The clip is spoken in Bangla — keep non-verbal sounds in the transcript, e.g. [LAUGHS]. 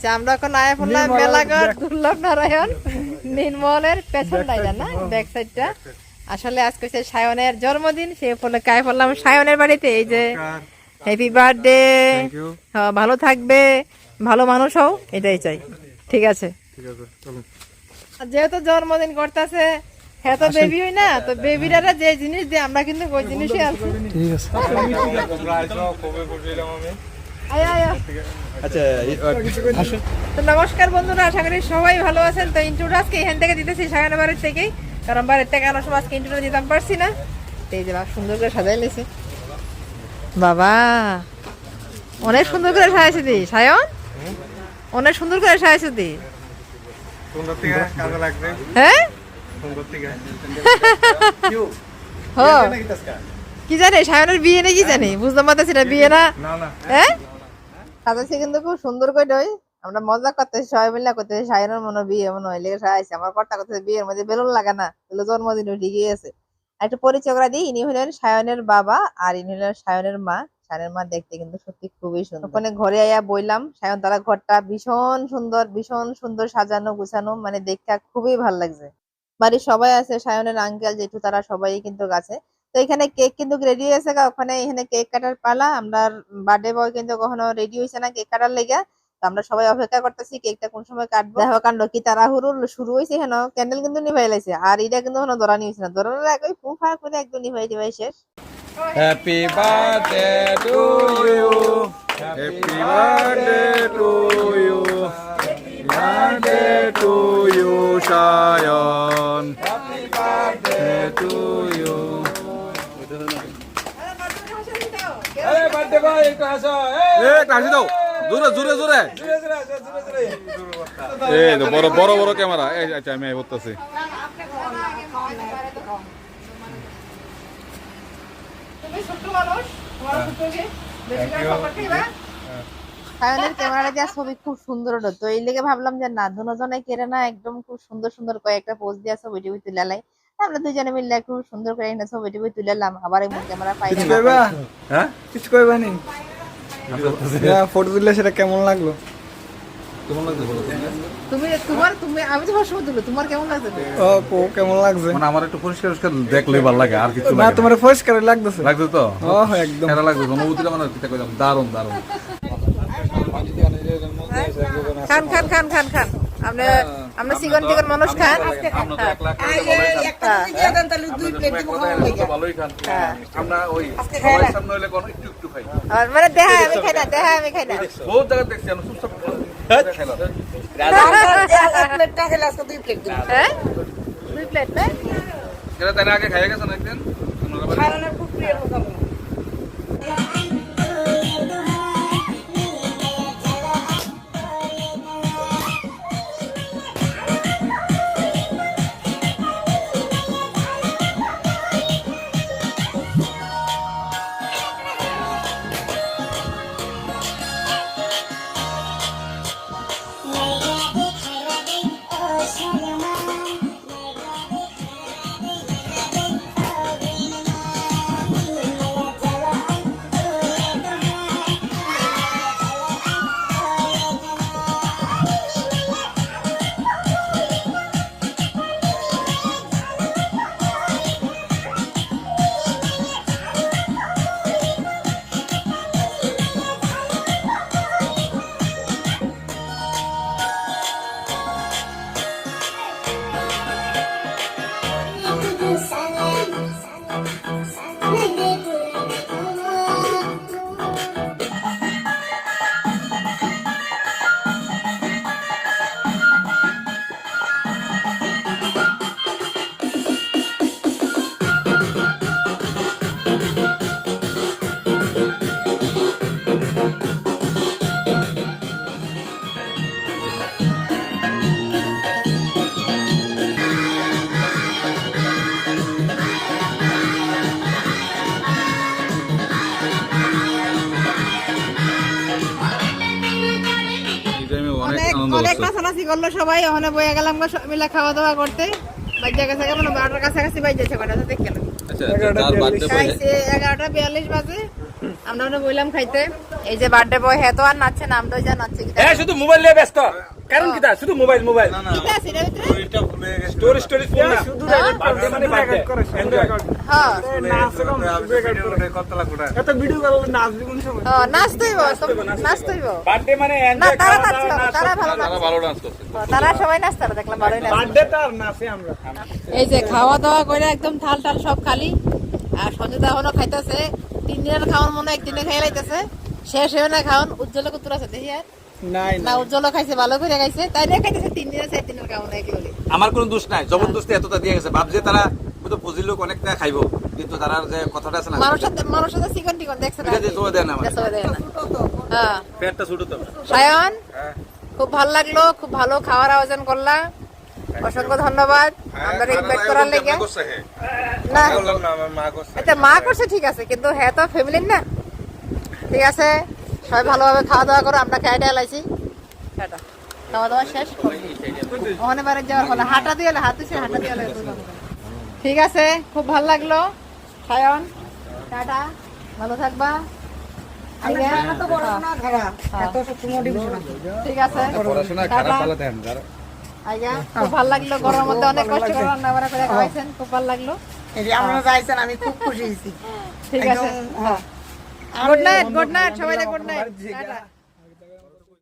যে আমরা এখন আয়া পড়লাম দুর্লভ নারায়ণ। [LAUGHS] নীলমহলের পেছন লাইটা না ব্যাক সাইডটা। আসলে আজকে হচ্ছে সায়নের জন্মদিন সে উপলক্ষে আয়া পড়লাম সায়নের বাড়িতে। এই যে হ্যাপি বার্থডে ভালো থাকবে ভালো মানুষ হও এটাই চাই। ঠিক আছে? যেহেতু জন্মদিন করতেছে হ্যাঁ তো বেবি হই না তো বেবিরা যে জিনিস দিয়ে আমরা কিন্তু ওই জিনিসই আছি ঠিক আছে। আচ্ছা তো নমস্কার বন্ধুরা আশা করি সবাই ভালো আছেন। তো ইন্টুটা আজকে এখান থেকে দিতেছি সায়না বাড়ির থেকেই। কারণ বাড়ির থেকে আনার সময় আজকে ইন্টুটা দিতাম পারছি না। তো এই যে সুন্দর করে সাজাই লেছে বাবা অনেক সুন্দর করে সাজাইছে দি সায়ন। অনেক সুন্দর করে সাজাইছে দি। সুন্দর থেকে কাজে লাগবে। হ্যাঁ? সুন্দর কি জানে সায়নের বিয়ে নাকি জানি? বুঝতে পারতেছি না বিয়ে না। হ্যাঁ? সাজাইছে কিন্তু খুব সুন্দর করে ওই আমরা মজা করতেছি, সবাই মিলে করতেছি সায়নের মনে বিয়ে মনে হয়, লেগে সাজাইছে আমার কর্তা করতেছে বিয়ের মধ্যে বেলুন লাগে না, তাহলে জন্মদিন ঠিকই আছে। একটু পরিচয় করে দিই, ইনি হলেন সায়নের বাবা আর ইনি হলেন সায়নের মা। সায়নের মা দেখতে কিন্তু সত্যি খুবই সুন্দর। ওখানে ঘরে আয়া বইলাম, সায়ন তারা ঘরটা ভীষণ সুন্দর ভীষণ সুন্দর সাজানো, গুছানো মানে দেখতে খুবই ভালো লাগছে। বাড়ির সবাই আছে, সায়নের আঙ্কেল জেঠু তারা সবাই কিন্তু আছে। তো এখানে কেক কিন্তু রেডি হয়েছে ওখানে এখানে কেক কাটার পালা। আমরা বার্থডে বয় কিন্তু কখনো রেডি হয়েছে না কেক কাটার লেগে। তো আমরা সবাই অপেক্ষা করতেছি কেকটা কোন সময় কাটবো। দেখো কাণ্ড কি তাড়াহুড়ো শুরু হয়েছে এখানে। ক্যান্ডেল কিন্তু নিভাই লাগছে আর এটা কিন্তু এখনও ধরানি হয়েছে না। ধরানোর আগে ফুফা করে একদম নিভাই টিভাই শেষ। Happy birthday to you happy birthday to you birthday to you Sayan happy birthday to you দাও। জোরে জোরে জোরে। এই বড় বড় বড় ক্যামেরা। এই আচ্ছা আমি বলতেছি সায়নের ক্যামেরাটা দেওয়া ছবি খুব সুন্দর হলো। তো এই লেগে ভাবলাম যে না দুজনে কেড়ে না একদম খুব সুন্দর সুন্দর কয়েকটা পোজ দেওয়া ছবি টবি তুলে লাই আমরা দুজনে মিলে খুব সুন্দর করে এখানে ছবি টবি তুলেলাম আবার এই ক্যামেরা পাই কিছু কইবা? হ্যাঁ? কিছু কইবা নি? ফটো তুললে সেটা কেমন লাগল? লাগছে তুমি তোমার তুমি আমি তো ভাষণ তুলো তোমার কেমন লাগছে? ও কেমন লাগছে? মানে আমার একটু পরিষ্কার পরিষ্কার দেখলেই ভালো লাগে আর কিছু না তোমার পরিষ্কার লাগতেছে। লাগছে তো? ও একদম। সেটা লাগছে অনুভূতিটা মানে কিটা কইলাম দারুণ দারুণ। খান খান খান খান খান। আমরা আমরা সিগন টিগন মানুষ খান। একটু একটু খাই। মানে দেখা আমি খাই না দেখা আমি খাই না। বহুত জায়গা দেখছি আমরা চুপচাপ হ্যাঁ। দুই প্লেট না? আগে খাইয়ে গেছেন একদিন? নাচানাচি করল সবাই ওখানে বয়ে গেলাম গো সব মিলে খাওয়া দাওয়া করতে। বাইজা গেছে কেমন? বারোটার কাছাকাছি বাইজেছে কটা? তো দেখে না। আচ্ছা খাইছে এগারোটা বিয়াল্লিশ বাজে। আমরা বললাম খাইতে। এই যে বার্থডে বয় হ্যাঁ তো আর নাচছে না আমরা যা নাচছে। হ্যাঁ শুধু মোবাইল নিয়ে ব্যস্ত। কারণ কি তা? শুধু মোবাইল মোবাইল ফোন না শুধু হ্যাঁ? মানে হ্যাঁ। এত ভিডিও করব নাচবি কোন সময়? ও, নাচতেই নাচতেই বার্থডে মানে না তারা খাওয়া নাচছে দাওয়া না, তারা ভালো তারা ভালো ডান্স করছে। তারা সবাই নাচতে দেখলাম ভালোই নাচছে বার্থডে তার নাচে আমরা। এই যে খাওয়া দাওয়া করে একদম থাল টাল সব খালি আর সঞ্জিতা এখনও খাইতেছে। তিন দিনের খাওয়ার মনে হয় একদিনে খাই লাইতেছে। শেষ হয়ে না খাওয়ান উজ্জ্বল কুতুর আছে দেখি আর। না উজ্জ্বল খাইছে ভালো করে খাইছে। তাই খাইতেছে তিন চার দিনের আমার কোনো দোষ নাই জবরদস্তি এতটা দিয়ে গেছে। ভাবছে তারা বুঝি লোক অনেকটা খাইব। কিন্তু তারা যে কথাটা আছে না মানুষের সাথে মানুষের সাথে চিকন টিকন দেখছে না এটা দিয়ে দেয় না এটা দেয় না। হ্যাঁ। পেটটা ছোট তো। সায়ন খুব ভালো লাগল খুব ভালো খাওয়ার আয়োজন করলা। অসংখ্য ধন্যবাদ। আমরা ইনভাইট করার লেগে। না। আচ্ছা মা করছে ঠিক আছে কিন্তু হ্যাঁ তো ফ্যামিলির না? ঠিক আছে। সবাই ভালোভাবে খাওয়া দাওয়া করো আমরা খেয়ে টেয়ে লাইছি। খাওয়া দাওয়া শেষ? ওখানে বারে যাওয়ার ফলে হাঁটা দিয়ে হাত দিছে হাঁটা দিয়ে ঠিক আছে খুব ভালো লাগল। সায়ন টাটা। ভালো থাকবা। হ্যাঁ। ঠিক আছে। খুব ভালো লাগল গরমের মধ্যে অনেক কষ্ট করে রান্না বান্না করে খাওয়াইছেন। খুব ভালো লাগল। আমরা যাইছেন আমি খুব খুশি হয়েছি। ঠিক আছে। গুড নাইট গুড নাইট সবাই গুড নাইট